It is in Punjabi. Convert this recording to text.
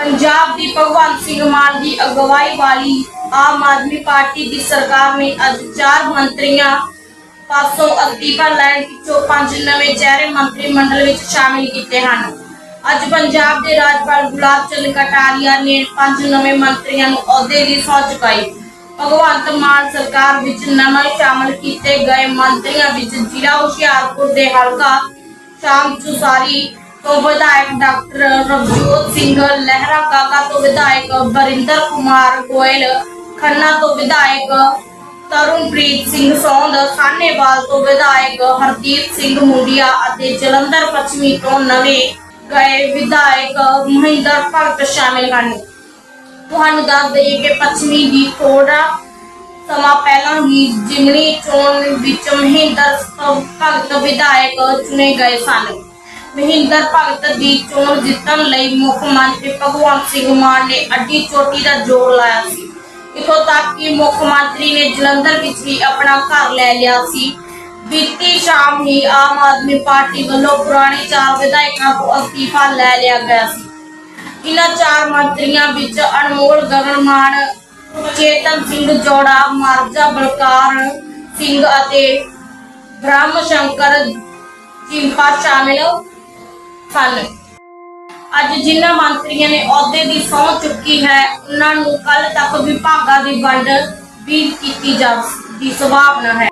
ਪੰਜਾਬ ਦੀ ਭਗਵੰਤ ਸਿੰਘ ਮਾਨ ਦੀ ਅਗਵਾਈ ਵਾਲੀ ਆਮ ਆਦਮੀ ਪਾਰਟੀ ਦੀ ਸਰਕਾਰ ਨੇ ਅੱਜ ਚਾਰ ਮੰਤਰੀਆਂ ਪਾਸੋਂ ਅਸਤੀਫਾ ਲੈਣ ਪਿੱਛੋਂ ਪੰਜ ਨਵੇਂ ਚਿਹਰੇ ਮੰਤਰੀ ਮੰਡਲ ਵਿੱਚ ਸ਼ਾਮਿਲ ਕੀਤੇ ਹਨ। ਅੱਜ ਪੰਜਾਬ ਦੇ ਰਾਜਪਾਲ ਗੁਲਾਬ ਚੰਦ ਕਟਾਰੀਆ ਨੇ ਪੰਜ ਨਵੇਂ ਮੰਤਰੀਆਂ ਨੂੰ ਅਹੁਦੇ ਦੀ ਸਹੁੰ ਚੁਕਾਈ। ਭਗਵੰਤ ਮਾਨ ਸਰਕਾਰ ਵਿੱਚ ਨਵੇਂ ਸ਼ਾਮਲ ਕੀਤੇ ਗਏ ਮੰਤਰੀਆਂ ਵਿੱਚ ਜ਼ਿਲ੍ਹਾ ਹੁਸ਼ਿਆਰਪੁਰ ਦੇ ਹਲਕਾ ਸ਼ਾਮ ਚੁਸਾਰੀ ਤੋਂ ਵਿਧਾਇਕ ਡਾਕਟਰ ਰਵਜੋਤ ਸਿੰਘ, ਲਹਿਰਾ ਕਾਕਾ ਤੋਂ ਵਿਧਾਇਕ ਬਰਿੰਦਰ ਕੁਮਾਰ ਗੋਇਲ, ਖੰਨਾ ਤੋਂ ਵਿਧਾਇਕ ਤਰੁਣਪ੍ਰੀਤ ਸਿੰਘ ਸੌਂਦ ਖਾਨੇਵਾਲ ਤੋਂ ਵਿਧਾਇਕ ਹਰਦੀਪ ਸਿੰਘ ਮੁੰਡਿਆ ਅਤੇ ਜਲੰਧਰ ਪੱਛਮੀ ਤੋਂ ਨਵੇਂ ਗਏ ਵਿਧਾਇਕ ਮਹਿੰਦਰ ਭਗਤ ਸ਼ਾਮਿਲ ਹਨ। ਤੁਹਾਨੂੰ ਦੱਸ ਦਈਏ ਕਿ ਪੱਛਮੀ ਦੀ ਥੋੜਾ ਸਮਾਂ ਪਹਿਲਾਂ ਹੀ ਜਿਮਣੀ ਚੋਣ ਵਿੱਚ ਮਹਿੰਦਰ ਭਗਤ ਵਿਧਾਇਕ ਚੁਣੇ ਗਏ ਸਨ। ਮਹਿੰਦਰ ਭਗਤ ਦੀ ਚੋਣ ਜਿੱਤਣ ਲਈ ਮੁੱਖ ਮੰਤਰੀ ਭਗਵੰਤ ਸਿੰਘ ਮਾਨ ਨੇ ਅੱਡੀ ਚੋਟੀ ਦਾ ਜੋਰ ਲਾਇਆ ਸੀ। ਇਥੋਂ ਤੱਕ ਕਿ ਮੁੱਖ ਮੰਤਰੀ ਨੇ ਜਲੰਧਰ ਵਿੱਚ ਵੀ ਆਪਣਾ ਘਰ ਲੈ ਲਿਆ ਸੀ। ਬੀਤੀ ਸ਼ਾਮ ਹੀ ਆਮ ਆਦਮੀ ਪਾਰਟੀ ਵੱਲੋਂ ਪੁਰਾਣੇ ਚਾਰ ਵਿਧਾਇਕਾਂ ਤੋਂ ਅਸਤੀਫਾ ਲੈ ਲਿਆ ਗਿਆ ਸੀ। ਇਹਨਾਂ ਚਾਰ ਮੰਤਰੀਆਂ ਵਿੱਚ ਅਨਮੋਲ ਗਗਨਮਾਨ, ਚੇਤਨ ਸਿੰਘ ਜੋੜਾ, ਮਾਰਜਾ ਬਲਕਾਰ ਸਿੰਘ ਅਤੇ ਬ੍ਰਹਮ ਸ਼ੰਕਰ ਜਿੰਪਾ ਸ਼ਾਮਿਲ ਸਨ। ਅੱਜ ਜਿਨ੍ਹਾਂ ਮੰਤਰੀਆਂ ਨੇ ਅਹੁਦੇ ਦੀ ਸਹੁੰ ਚੁੱਕੀ ਹੈ, ਉਹਨਾਂ ਨੂੰ ਕੱਲ ਤੱਕ ਵਿਭਾਗਾਂ ਦੀ ਵੰਡ ਵੀ ਕੀਤੀ ਜਾ ਦੀ ਸੰਭਾਵਨਾ ਹੈ।